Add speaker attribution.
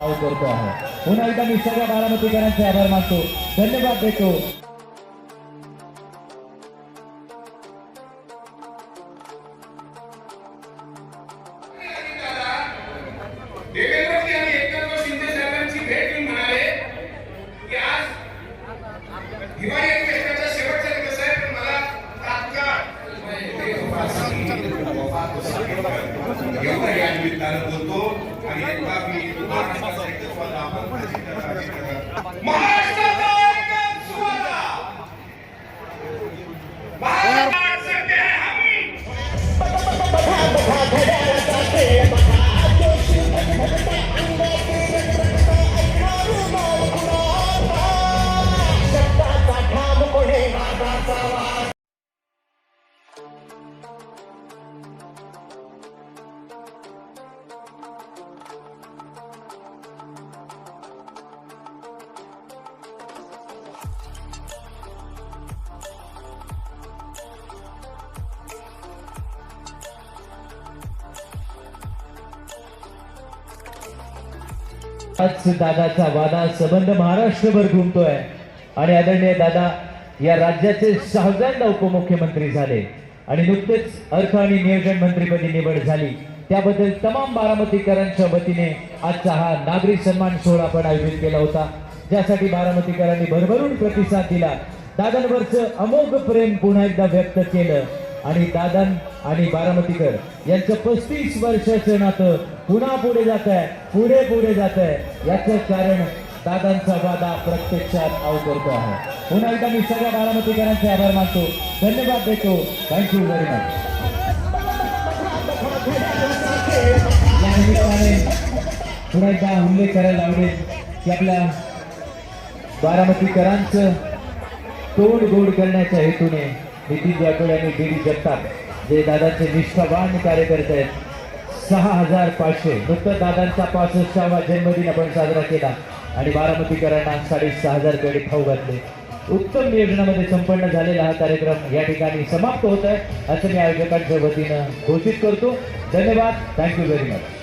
Speaker 1: भाव करतो आहे पुन्हा एकदा मी सगळ्या बारामतीकरांचे आभार मानतो धन्यवाद देतो
Speaker 2: निमित्तानं बोलतो. आणि एकदा मी
Speaker 1: आज दादाचा वादा संबंध महाराष्ट्रभर घुमतोय. आणि आदरणीय दादा या राज्याचे सहाव्यांदा उपमुख्यमंत्री झाले आणि नुकतेच अर्थ आणि नियोजन मंत्रीपदी निवड झाली. त्याबद्दल तमाम बारामतीकरांच्या वतीने आजचा हा नागरी सन्मान सोहळा आपण आयोजित केला होता. ज्यासाठी बारामतीकरांनी भरभरून प्रतिसाद दिला. दादांवरचं अमोघ प्रेम पुन्हा एकदा व्यक्त केलं. आणि दादन आणि बारामतीकर यांचं पस्तीस वर्षाचं नातं पुन्हा पुढे जात आहे पुढे पुढे जात आहे. याचं कारण दादांचा वादा प्रत्यक्षात अवतरतो आहे. पुन्हा एकदा मी सगळ्या बारामतीकरांचे आभार मानतो. धन्यवाद देतो. थँक्यू व्हेरी मच या निमित्ताने पुन्हा एकदा उल्लेख करायला आवडेल की आपल्या बारामतीकरांचं तोड गोड करण्याच्या हेतूने नितीन जाटोड आणि बीडी जगताप जे दादाचे निष्ठावान कार्यकर्ते आहेत. सहा हजार पाचशे. नुकतं दादांचा पासष्टावा जन्मदिन आपण साजरा केला आणि बारामतीकरांना साडेसहा हजार पेढे खाऊ घातले. उत्तम नियोजनामध्ये संपन्न झालेला हा कार्यक्रम या ठिकाणी समाप्त होत आहे असं मी आयोजकांच्या वतीनं घोषित करतो. धन्यवाद. Thank you very much